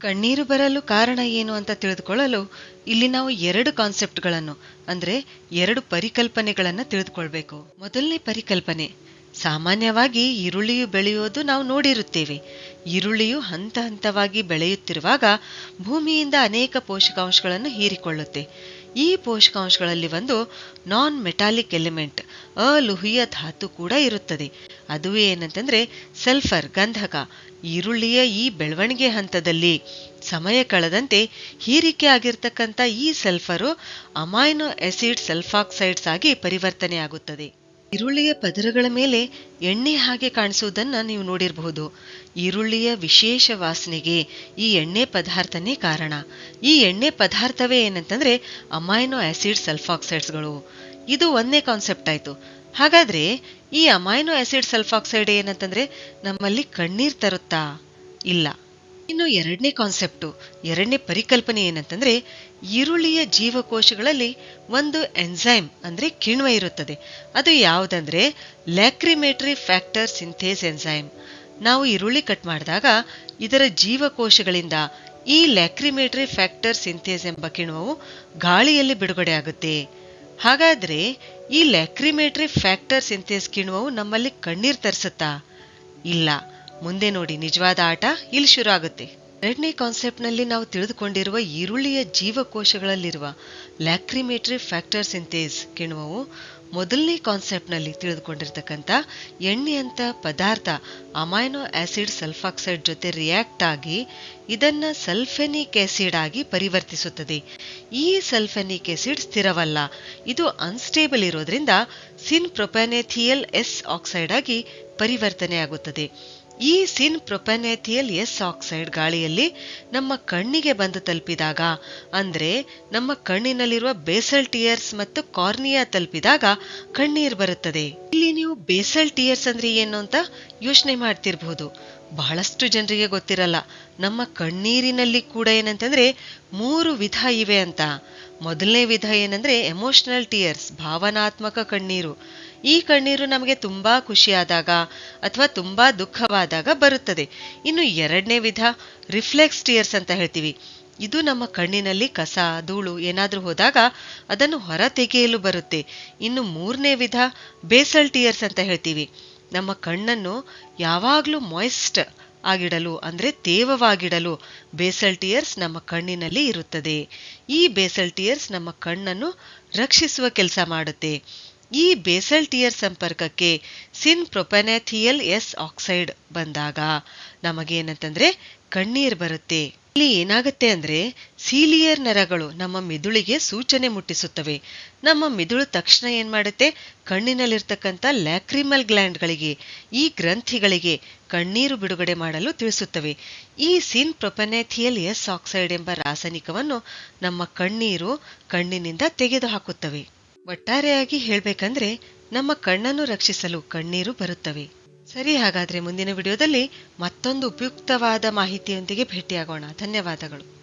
ಕಣ್ಣೀರು ಬರಲು ಕಾರಣ ಏನು ಅಂತ ತಿಳಿದುಕೊಳ್ಳಲು ಇಲ್ಲಿ ನಾವು ಎರಡು ಕಾನ್ಸೆಪ್ಟ್ಗಳನ್ನು, ಅಂದ್ರೆ ಎರಡು ಪರಿಕಲ್ಪನೆಗಳನ್ನು ತಿಳಿದುಕೊಳ್ಬೇಕು. ಮೊದಲನೇ ಪರಿಕಲ್ಪನೆ, ಸಾಮಾನ್ಯವಾಗಿ ಈರುಳ್ಳಿಯು ಬೆಳೆಯೋದು ನಾವು ನೋಡಿರುತ್ತೇವೆ. ಈರುಳ್ಳಿಯು ಹಂತ ಹಂತವಾಗಿ ಬೆಳೆಯುತ್ತಿರುವಾಗ ಭೂಮಿಯಿಂದ ಅನೇಕ ಪೋಷಕಾಂಶಗಳನ್ನು ಹೀರಿಕೊಳ್ಳುತ್ತೆ. ಈ ಪೋಷಕಾಂಶಗಳಲ್ಲಿ ಒಂದು ನಾನ್ ಮೆಟಾಲಿಕ್ ಎಲಿಮೆಂಟ್ ಅಲುಹಿಯ ಧಾತು ಕೂಡ ಇರುತ್ತದೆ. ಅದುವೇ ಏನಂತಂದ್ರೆ ಸಲ್ಫರ್ ಗಂಧಕ, ಈರುಳ್ಳಿಯ ಈ ಬೆಳವಣಿಗೆ ಹಂತದಲ್ಲಿ. ಸಮಯ ಕಳೆದಂತೆ ಹೀರಿಕೆ ಆಗಿರ್ತಕ್ಕಂಥ ಈ ಸಲ್ಫರು ಅಮೈನೋ ಆಸಿಡ್ ಸಲ್ಫಾಕ್ಸೈಡ್ಸ್ ಆಗಿ ಪರಿವರ್ತನೆ ಆಗುತ್ತದೆ ಈರುಳ್ಳಿಯ ಪದರಗಳ ಮೇಲೆ ಎಣ್ಣೆ ಹಾಗೆ ಕಾಣಿಸುವುದನ್ನು ನೀವು ನೋಡಿರಬಹುದು. ಈರುಳ್ಳಿಯ ವಿಶೇಷ ವಾಸನೆಗೆ ಈ ಎಣ್ಣೆ ಪದಾರ್ಥನೇ ಕಾರಣ. ಈ ಎಣ್ಣೆ ಪದಾರ್ಥವೇ ಏನಂತಂದ್ರೆ ಅಮೈನೋ ಆಸಿಡ್ ಸಲ್ಫಾಕ್ಸೈಡ್ಸ್ಗಳು. ಇದು ಒಂದೇ ಕಾನ್ಸೆಪ್ಟ್ ಆಯ್ತು. ಹಾಗಾದ್ರೆ ಈ ಅಮೈನೋ ಆಸಿಡ್ ಸಲ್ಫಾಕ್ಸೈಡ್ ಏನಂತಂದ್ರೆ ನಮ್ಮಲ್ಲಿ ಕಣ್ಣೀರ್ ತರುತ್ತಾ? ಇಲ್ಲ. ಇನ್ನು ಎರಡನೇ ಕಾನ್ಸೆಪ್ಟು ಎರಡನೇ ಪರಿಕಲ್ಪನೆ ಏನಂತಂದ್ರೆ ಈರುಳ್ಳಿಯ ಜೀವಕೋಶಗಳಲ್ಲಿ ಒಂದು ಎನ್ಸೈಮ್ ಅಂದ್ರೆ ಕಿಣ್ವ ಇರುತ್ತದೆ. ಅದು ಯಾವುದಂದ್ರೆ ಲ್ಯಾಕ್ರಿಮೇಟರಿ ಫ್ಯಾಕ್ಟರ್ ಸಿಂಥೇಸ್ ಎನ್ಸೈಮ್ ನಾವು ಈರುಳ್ಳಿ ಕಟ್ ಮಾಡಿದಾಗ ಇದರ ಜೀವಕೋಶಗಳಿಂದ ಈ ಲ್ಯಾಕ್ರಿಮೇಟ್ರಿ ಫ್ಯಾಕ್ಟರ್ ಸಿಂಥೇಸ್ ಎಂಬ ಕಿಣ್ವವು ಗಾಳಿಯಲ್ಲಿ ಬಿಡುಗಡೆ ಆಗುತ್ತೆ. ಹಾಗಾದ್ರೆ ಈ ಲ್ಯಾಕ್ರಿಮೇಟರಿ ಫ್ಯಾಕ್ಟರ್ ಸಿಂಥೇಸ್ ಕಿಣ್ವವು ನಮ್ಮಲ್ಲಿ ಕಣ್ಣೀರ್ ತರಿಸುತ್ತಾ? ಇಲ್ಲ. ಮುಂದೆ ನೋಡಿ, ನಿಜವಾದ ಆಟ ಇಲ್ಲಿ ಶುರು ಆಗುತ್ತೆ ಎರಡನೇ ಕಾನ್ಸೆಪ್ಟ್ನಲ್ಲಿ ನಾವು ತಿಳಿದುಕೊಂಡಿರುವ ಈರುಳ್ಳಿಯ ಜೀವಕೋಶಗಳಲ್ಲಿರುವ ಲ್ಯಾಕ್ರಿಮೇಟ್ರಿ ಫ್ಯಾಕ್ಟರ್ ಸಿಂಥೇಸ್ ಕಿಣ್ವವು ಮೊದಲನೇ ಕಾನ್ಸೆಪ್ಟ್ನಲ್ಲಿ ತಿಳಿದುಕೊಂಡಿರ್ತಕ್ಕಂಥ ಎಣ್ಣೆಯಂತ ಪದಾರ್ಥ ಅಮೈನೋ ಆಸಿಡ್ ಸಲ್ಫಾಕ್ಸೈಡ್ ಜೊತೆ ರಿಯಾಕ್ಟ್ ಆಗಿ ಇದನ್ನ ಸಲ್ಫೆನಿಕ್ ಆಸಿಡ್ ಆಗಿ ಪರಿವರ್ತಿಸುತ್ತದೆ. ಈ ಸಲ್ಫೆನಿಕ್ ಆಸಿಡ್ ಸ್ಥಿರವಲ್ಲ, ಇದು ಅನ್ಸ್ಟೇಬಲ್ ಇರೋದ್ರಿಂದ ಸಿನ್ ಪ್ರೊಪ್ಯಾನೆಥಿಯಲ್ ಎಸ್ ಆಕ್ಸೈಡ್ ಆಗಿ ಪರಿವರ್ತನೆ ಆಗುತ್ತದೆ ಈ ಸಿನ್ ಪ್ರೊಪೆನೆಥಿಯಲ್ ಎಸ್ ಆಕ್ಸೈಡ್ ಗಾಳಿಯಲ್ಲಿ ನಮ್ಮ ಕಣ್ಣಿಗೆ ಬಂದು ತಲುಪಿದಾಗ, ಅಂದ್ರೆ ನಮ್ಮ ಕಣ್ಣಿನಲ್ಲಿರುವ ಬೇಸಲ್ ಟಿಯರ್ಸ್ ಮತ್ತು ಕಾರ್ನಿಯಾ ತಲುಪಿದಾಗ ಕಣ್ಣೀರು ಬರುತ್ತದೆ. ಇಲ್ಲಿ ನೀವು ಬೇಸಲ್ ಟಿಯರ್ಸ್ ಅಂದ್ರೆ ಏನು ಅಂತ ಯೋಚನೆ ಮಾಡ್ತಿರ್ಬಹುದು ಬಹಳಷ್ಟು ಜನರಿಗೆ ಗೊತ್ತಿರಲ್ಲ. ನಮ್ಮ ಕಣ್ಣೀರಿನಲ್ಲಿ ಕೂಡ ಏನಂತಂದ್ರೆ ಮೂರು ವಿಧ ಇವೆ ಅಂತ. ಮೊದಲನೇ ವಿಧ ಏನಂದ್ರೆ ಎಮೋಷನಲ್ ಟಿಯರ್ಸ್, ಭಾವನಾತ್ಮಕ ಕಣ್ಣೀರು. ಈ ಕಣ್ಣೀರು ನಮಗೆ ತುಂಬಾ ಖುಷಿಯಾದಾಗ ಅಥವಾ ತುಂಬಾ ದುಃಖವಾದಾಗ ಬರುತ್ತದೆ. ಇನ್ನು ಎರಡನೇ ವಿಧ, ರಿಫ್ಲೆಕ್ಸ್ ಟಿಯರ್ಸ್ ಅಂತ ಹೇಳ್ತೀವಿ. ಇದು ನಮ್ಮ ಕಣ್ಣಿನಲ್ಲಿ ಕಸ, ಧೂಳು ಏನಾದರೂ ಹೋದಾಗ ಅದನ್ನು ಹೊರ ತೆಗೆಯಲು ಬರುತ್ತೆ. ಇನ್ನು ಮೂರನೇ ವಿಧ, ಬೇಸಲ್ ಟಿಯರ್ಸ್ ಅಂತ ಹೇಳ್ತೀವಿ. ನಮ್ಮ ಕಣ್ಣನ್ನು ಯಾವಾಗಲೂ ಮಾಯಿಸ್ಟ್ ಆಗಿಡಲು, ಅಂದರೆ ತೇವವಾಗಿಡಲು ಬೇಸಲ್ ಟಿಯರ್ಸ್ ನಮ್ಮ ಕಣ್ಣಿನಲ್ಲಿ ಇರುತ್ತದೆ. ಈ ಬೇಸಲ್ ಟಿಯರ್ಸ್ ನಮ್ಮ ಕಣ್ಣನ್ನು ರಕ್ಷಿಸುವ ಕೆಲಸ ಮಾಡುತ್ತೆ. ಈ ಬೇಸಲ್ ಟಿಯರ್ ಸಂಪರ್ಕಕ್ಕೆ ಸಿನ್ ಪ್ರೊಪೆನೆಥಿಯಲ್ ಎಸ್ ಆಕ್ಸೈಡ್ ಬಂದಾಗ ನಮಗೇನಂತಂದ್ರೆ ಕಣ್ಣೀರ್ ಬರುತ್ತೆ. ಇಲ್ಲಿ ಏನಾಗುತ್ತೆ ಅಂದ್ರೆ ಸೀಲಿಯರ್ ನರಗಳು ನಮ್ಮ ಮಿದುಳಿಗೆ ಸೂಚನೆ ಮುಟ್ಟಿಸುತ್ತವೆ. ನಮ್ಮ ಮಿದುಳು ತಕ್ಷಣ ಏನ್ ಮಾಡುತ್ತೆ ಕಣ್ಣಿನಲ್ಲಿರ್ತಕ್ಕಂಥ ಲ್ಯಾಕ್ರಿಮಲ್ ಗ್ಲ್ಯಾಂಡ್ಗಳಿಗೆ, ಈ ಗ್ರಂಥಿಗಳಿಗೆ ಕಣ್ಣೀರು ಬಿಡುಗಡೆ ಮಾಡಲು ತಿಳಿಸುತ್ತವೆ. ಈ ಸಿನ್ ಪ್ರೊಪೆನೆಥಿಯಲ್ ಎಸ್ ಆಕ್ಸೈಡ್ ಎಂಬ ರಾಸಾಯನಿಕವನ್ನು ನಮ್ಮ ಕಣ್ಣೀರು ಕಣ್ಣಿನಿಂದ ತೆಗೆದುಹಾಕುತ್ತವೆ. ಒಟ್ಟಾರೆಯಾಗಿ ಹೇಳಬೇಕಂದ್ರೆ ನಮ್ಮ ಕಣ್ಣನ್ನು ರಕ್ಷಿಸಲು ಕಣ್ಣೀರು ಬರುತ್ತವೆ. ಸರಿ, ಹಾಗಾದ್ರೆ ಮುಂದಿನ ವಿಡಿಯೋದಲ್ಲಿ ಮತ್ತೊಂದು ಉಪಯುಕ್ತವಾದ ಮಾಹಿತಿಯೊಂದಿಗೆ ಭೇಟಿಯಾಗೋಣ. ಧನ್ಯವಾದಗಳು.